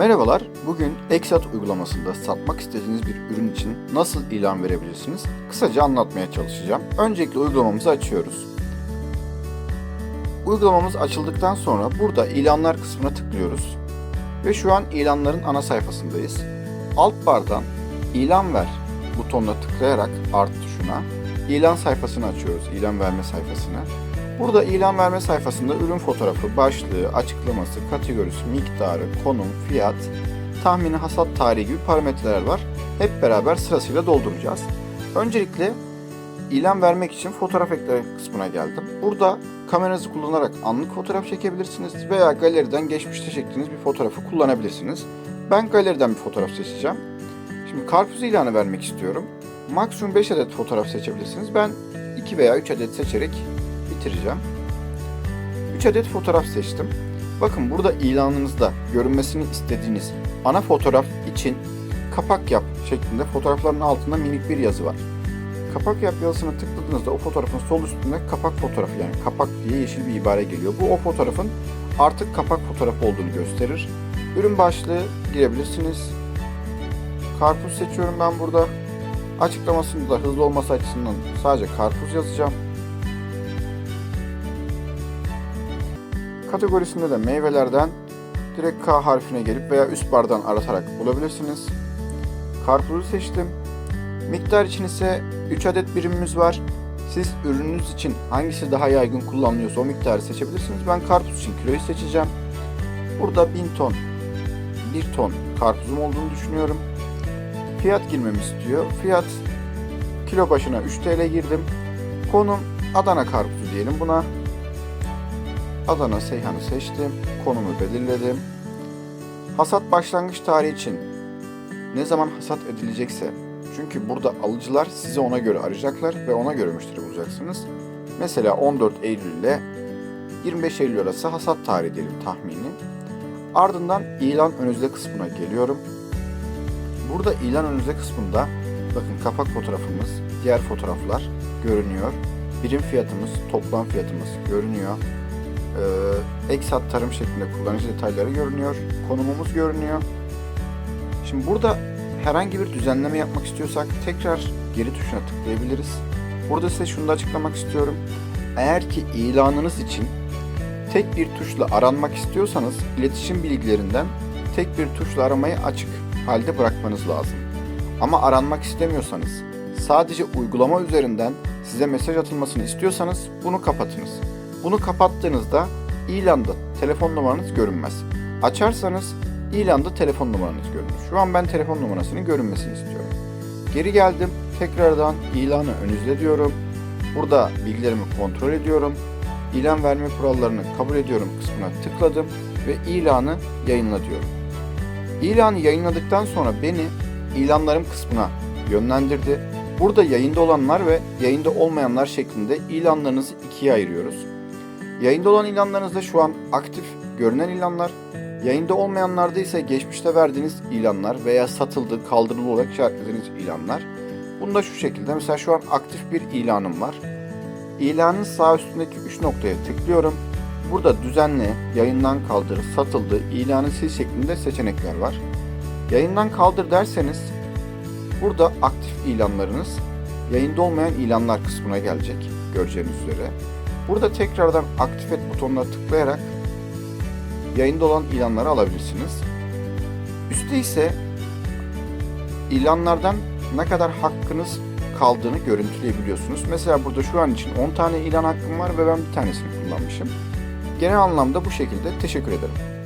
Merhabalar, bugün Exat uygulamasında satmak istediğiniz bir ürün için nasıl ilan verebilirsiniz? Kısaca anlatmaya çalışacağım. Öncelikle uygulamamızı açıyoruz. Uygulamamız açıldıktan sonra burada ilanlar kısmına tıklıyoruz. Ve şu an ilanların ana sayfasındayız. Alt bardan ilan ver butonuna tıklayarak art tuşuna ilan sayfasını açıyoruz. ilan verme sayfasını. Burada ilan verme sayfasında ürün fotoğrafı, başlığı, açıklaması, kategorisi, miktarı, konum, fiyat, tahmini hasat tarihi gibi parametreler var. Hep beraber sırasıyla dolduracağız. Öncelikle ilan vermek için fotoğraf ekle kısmına geldim. Burada kameranızı kullanarak anlık fotoğraf çekebilirsiniz veya galeriden geçmişte çektiğiniz bir fotoğrafı kullanabilirsiniz. Ben galeriden bir fotoğraf seçeceğim. Şimdi karpuz ilanı vermek istiyorum. Maksimum 5 adet fotoğraf seçebilirsiniz. Ben 2 veya 3 adet seçerek bitireceğim. 3 adet fotoğraf seçtim. Bakın burada ilanınızda görünmesini istediğiniz ana fotoğraf için kapak yap şeklinde fotoğrafların altında minik bir yazı var. Kapak yap yazısına tıkladığınızda o fotoğrafın sol üstünde kapak fotoğrafı yani kapak diye yeşil bir ibare geliyor. Bu o fotoğrafın artık kapak fotoğrafı olduğunu gösterir. Ürün başlığı girebilirsiniz. Karpuz seçiyorum ben burada. Açıklamasında da hızlı olması açısından sadece karpuz yazacağım. Kategorisinde de meyvelerden direkt K harfine gelip veya üst bardan aratarak bulabilirsiniz. Karpuzu seçtim. Miktar için ise 3 adet birimimiz var. Siz ürününüz için hangisi daha yaygın kullanılıyorsa o miktarı seçebilirsiniz. Ben karpuz için kiloyu seçeceğim. Burada 1000 ton, 1 ton karpuzum olduğunu düşünüyorum. Fiyat girmemi istiyor. Fiyat kilo başına 3 TL girdim. Konum Adana karpuzu diyelim buna. Adana Seyhan'ı seçtim. Konumu belirledim. Hasat başlangıç tarihi için ne zaman hasat edilecekse çünkü burada alıcılar size ona göre arayacaklar ve ona göre müşteri bulacaksınız. Mesela 14 Eylül ile 25 Eylül arası hasat tarihi diyelim tahmini. Ardından ilan ön yüzde kısmına geliyorum. Burada ilan ön yüzde kısmında bakın kapak fotoğrafımız, diğer fotoğraflar görünüyor. Birim fiyatımız, toplam fiyatımız görünüyor. Ee, Eksat tarım şeklinde kullanıcı detayları görünüyor. Konumumuz görünüyor. Şimdi burada herhangi bir düzenleme yapmak istiyorsak tekrar geri tuşuna tıklayabiliriz. Burada size şunu da açıklamak istiyorum. Eğer ki ilanınız için tek bir tuşla aranmak istiyorsanız iletişim bilgilerinden tek bir tuşla aramayı açık halde bırakmanız lazım. Ama aranmak istemiyorsanız sadece uygulama üzerinden size mesaj atılmasını istiyorsanız bunu kapatınız. Bunu kapattığınızda ilanda telefon numaranız görünmez. Açarsanız ilanda telefon numaranız görünür. Şu an ben telefon numarasının görünmesini istiyorum. Geri geldim. Tekrardan ilanı ön izle diyorum. Burada bilgilerimi kontrol ediyorum. İlan verme kurallarını kabul ediyorum kısmına tıkladım ve ilanı yayınla diyorum. İlanı yayınladıktan sonra beni ilanlarım kısmına yönlendirdi. Burada yayında olanlar ve yayında olmayanlar şeklinde ilanlarınızı ikiye ayırıyoruz. Yayında olan ilanlarınızda şu an aktif görünen ilanlar, yayında olmayanlarda ise geçmişte verdiğiniz ilanlar veya satıldı, kaldırılı olarak işaretlediğiniz ilanlar. Bunda şu şekilde mesela şu an aktif bir ilanım var. İlanın sağ üstündeki 3 noktaya tıklıyorum. Burada düzenle, yayından kaldır, satıldı, ilanı sil şeklinde seçenekler var. Yayından kaldır derseniz burada aktif ilanlarınız yayında olmayan ilanlar kısmına gelecek göreceğiniz üzere. Burada tekrardan aktif et butonuna tıklayarak yayında olan ilanları alabilirsiniz. Üstte ise ilanlardan ne kadar hakkınız kaldığını görüntüleyebiliyorsunuz. Mesela burada şu an için 10 tane ilan hakkım var ve ben bir tanesini kullanmışım. Genel anlamda bu şekilde teşekkür ederim.